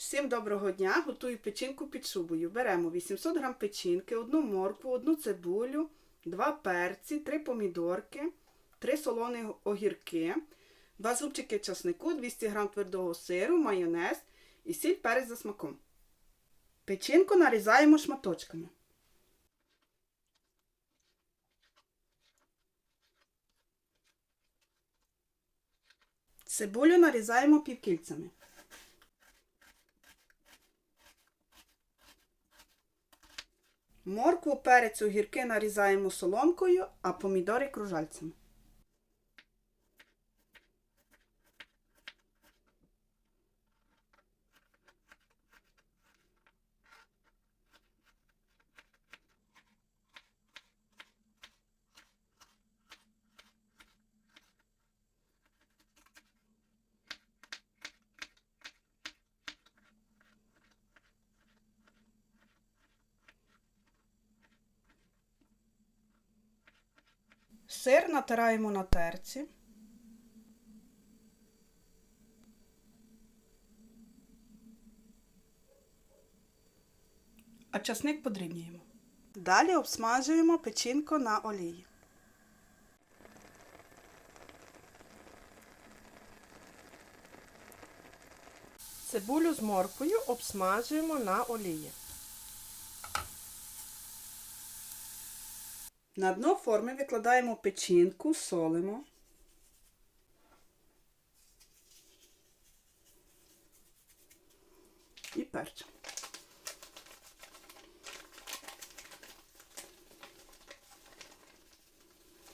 Всім доброго дня! Готую печінку під шубою. Беремо 800 г печінки, одну моркву, одну цибулю, два перці, три помідорки, три солоні огірки, два зубчики часнику, 200 г твердого сиру, майонез і сіль перець за смаком. Печінку нарізаємо шматочками. Цибулю нарізаємо півкільцями. Моркву, перець, огірки нарізаємо соломкою, а помідори кружальцями. Сир натираємо на терці. А часник подрібнюємо. Далі обсмажуємо печінку на олії. Цибулю з морквою обсмажуємо на олії. На дно форми викладаємо печінку, солимо. І перчимо.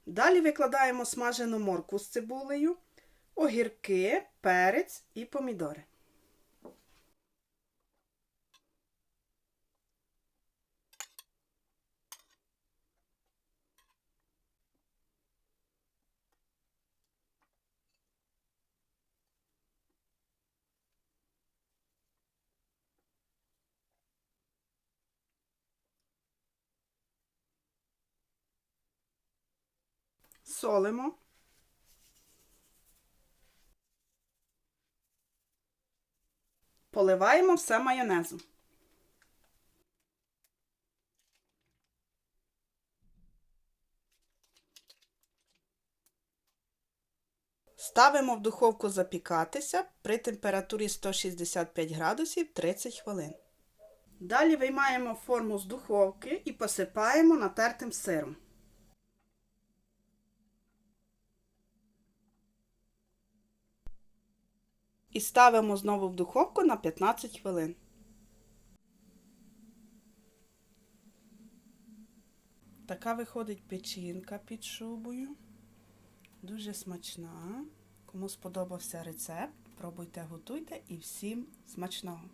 Далі викладаємо смажену моркву з цибулею, огірки, перець і помідори. Солимо. Поливаємо все майонезом. Ставимо в духовку запікатися при температурі 165 градусів 30 хвилин. Далі виймаємо форму з духовки і посипаємо натертим сиром. І ставимо знову в духовку на 15 хвилин. Така виходить печінка під шубою. Дуже смачна. Кому сподобався рецепт, пробуйте, готуйте і всім смачного!